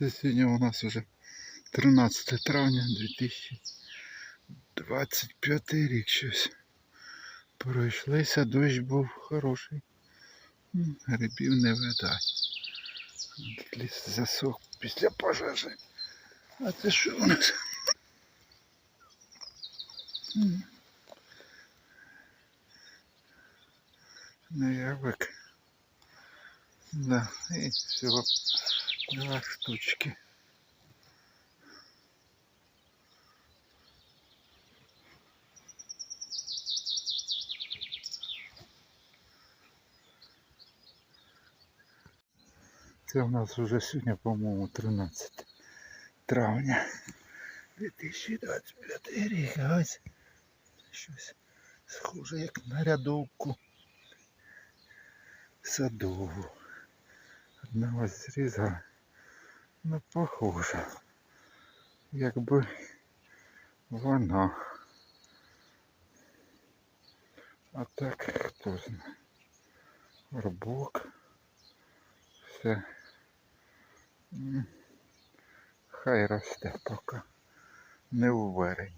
Це сьогодні у нас вже 13 травня 2025 рік щось. Пройшлися, дощ був хороший. Грибів не видать. Ліс засох після пожежі. А це що у нас? Наявик. Да, і всього два штучки. Це у нас вже сьогодні, по-моєму, 13 травня 2025 рік. А ось щось схоже як на рядовку садову. Одного зрізала. Ну, похоже. Якби вона. А так хто знає. Горбок. Все. Хай росте поки. Не уверень.